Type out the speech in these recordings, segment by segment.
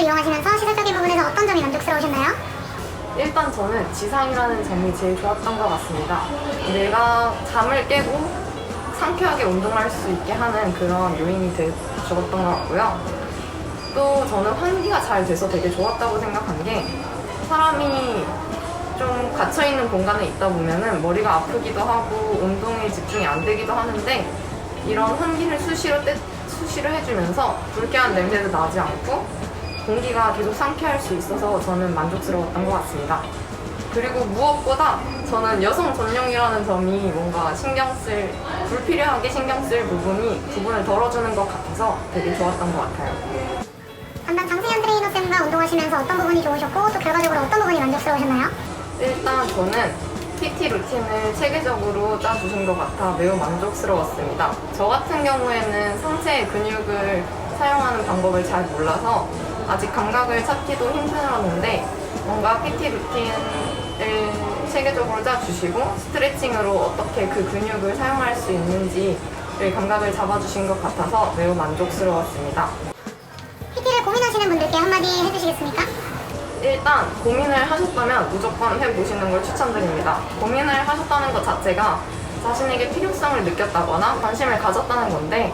운동을 이용하시면서 시설적인 부분에서 어떤 점이 만족스러우셨나요? 일단 저는 지상이라는 점이 제일 좋았던 것 같습니다. 내가 잠을 깨고 상쾌하게 운동할 수 있게 하는 그런 요인이 되, 주었던 것 같고요. 또 저는 환기가 잘 돼서 되게 좋았다고 생각한 게 사람이 좀 갇혀있는 공간에 있다 보면은 머리가 아프기도 하고 운동에 집중이 안 되기도 하는데 이런 환기를 수시로 떼, 수시로 해주면서 불쾌한 냄새도 나지 않고 공기가 계속 상쾌할 수 있어서 저는 만족스러웠던 것 같습니다. 그리고 무엇보다 저는 여성 전용이라는 점이 뭔가 신경 쓸, 불필요하게 신경 쓸 부분이 부분을 덜어주는 것 같아서 되게 좋았던 것 같아요. 담당 장승현 트레이너 쌤과 운동하시면서 어떤 부분이 좋으셨고 또 결과적으로 어떤 부분이 만족스러우셨나요? 일단 저는 PT 루틴을 체계적으로 짜주신 것 같아 매우 만족스러웠습니다. 저 같은 경우에는 상체의 근육을 사용하는 방법을 잘 몰라서 아직 감각을 찾기도 힘들었는데 뭔가 PT 루틴을 체계적으로 짜주시고 스트레칭으로 어떻게 그 근육을 사용할 수 있는지를 감각을 잡아주신 것 같아서 매우 만족스러웠습니다. PT를 고민하시는 분들께 한마디 해주시겠습니까? 일단 고민을 하셨다면 무조건 해보시는 걸 추천드립니다. 고민을 하셨다는 것 자체가 자신에게 필요성을 느꼈다거나 관심을 가졌다는 건데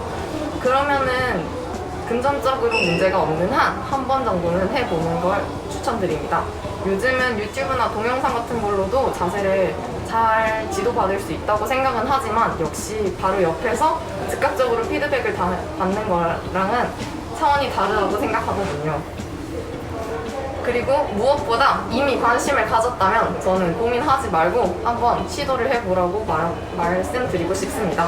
그러면은 금전적으로 문제가 없는 한 한 번 정도는 해보는 걸 추천드립니다. 요즘은 유튜브나 동영상 같은 걸로도 자세를 잘 지도받을 수 있다고 생각은 하지만 역시 바로 옆에서 즉각적으로 피드백을 다- 받는 거랑은 차원이 다르다고 생각하거든요. 그리고 무엇보다 이미 관심을 가졌다면 저는 고민하지 말고 한번 시도를 해보라고 말, 말씀드리고 싶습니다.